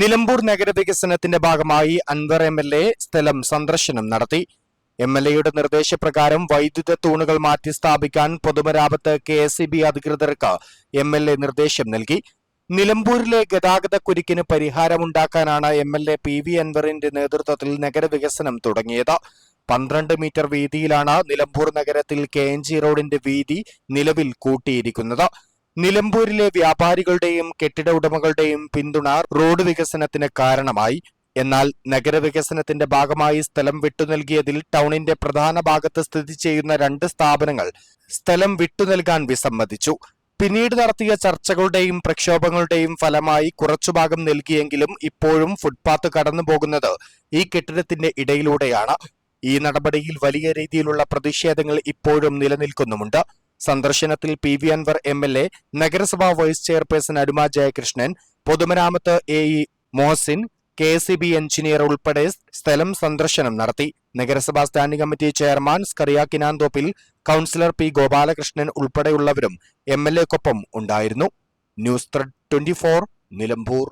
നിലമ്പൂർ നഗരവികസനത്തിന്റെ ഭാഗമായി Anwar M L A സ്ഥലം സന്ദർശനം നടത്തി. എം എൽ എയുടെ നിർദ്ദേശപ്രകാരം വൈദ്യുത തൂണുകൾ മാറ്റി സ്ഥാപിക്കാൻ പൊതുമരാമത്ത് കെ എസ് ഇ ബി അധികൃതർക്ക് എം എൽ എ നിർദ്ദേശം നൽകി. നിലമ്പൂരിലെ ഗതാഗത കുരുക്കിന് പരിഹാരമുണ്ടാക്കാനാണ് M L A P V അൻവറിന്റെ നേതൃത്വത്തിൽ നഗരവികസനം തുടങ്ങിയത്. പന്ത്രണ്ട് മീറ്റർ വീതിയിലാണ് നിലമ്പൂർ നഗരത്തിൽ കെ എൻ ജി റോഡിന്റെ വീതി നിലവിൽ കൂട്ടിയിരിക്കുന്നത്. നിലമ്പൂരിലെ വ്യാപാരികളുടെയും കെട്ടിട ഉടമകളുടെയും പിന്തുണ റോഡ് വികസനത്തിന് കാരണമായി. എന്നാൽ നഗരവികസനത്തിന്റെ ഭാഗമായി സ്ഥലം വിട്ടു നൽകിയതിൽ ടൗണിന്റെ പ്രധാന ഭാഗത്ത് സ്ഥിതി ചെയ്യുന്ന രണ്ട് സ്ഥാപനങ്ങൾ സ്ഥലം വിട്ടു നൽകാൻ വിസമ്മതിച്ചു. പിന്നീട് നടത്തിയ ചർച്ചകളുടെയും പ്രക്ഷോഭങ്ങളുടെയും ഫലമായി കുറച്ചു ഭാഗം നൽകിയെങ്കിലും ഇപ്പോഴും ഫുട്പാത്ത് കടന്നു പോകുന്നത് ഈ കെട്ടിടത്തിന്റെ ഇടയിലൂടെയാണ്. ഈ നടപടിയിൽ വലിയ രീതിയിലുള്ള പ്രതിഷേധങ്ങൾ ഇപ്പോഴും നിലനിൽക്കുന്നുമുണ്ട്. സന്ദർശനത്തിൽ P V Anvar M L A നഗരസഭാ വൈസ് ചെയർപേഴ്സൺ അരുമ ജയകൃഷ്ണൻ പൊതുമരാമത്ത് A E Mohasin K C B engineer ഉൾപ്പെടെ സ്ഥലം സന്ദർശനം നടത്തി. നഗരസഭാ standing committee chairman Scaria Kinanthoppil councillor P Gopalakrishnan ഉൾപ്പെടെയുള്ളവരും M L എക്കൊപ്പം ഉണ്ടായിരുന്നു. News thread twenty Nilambur.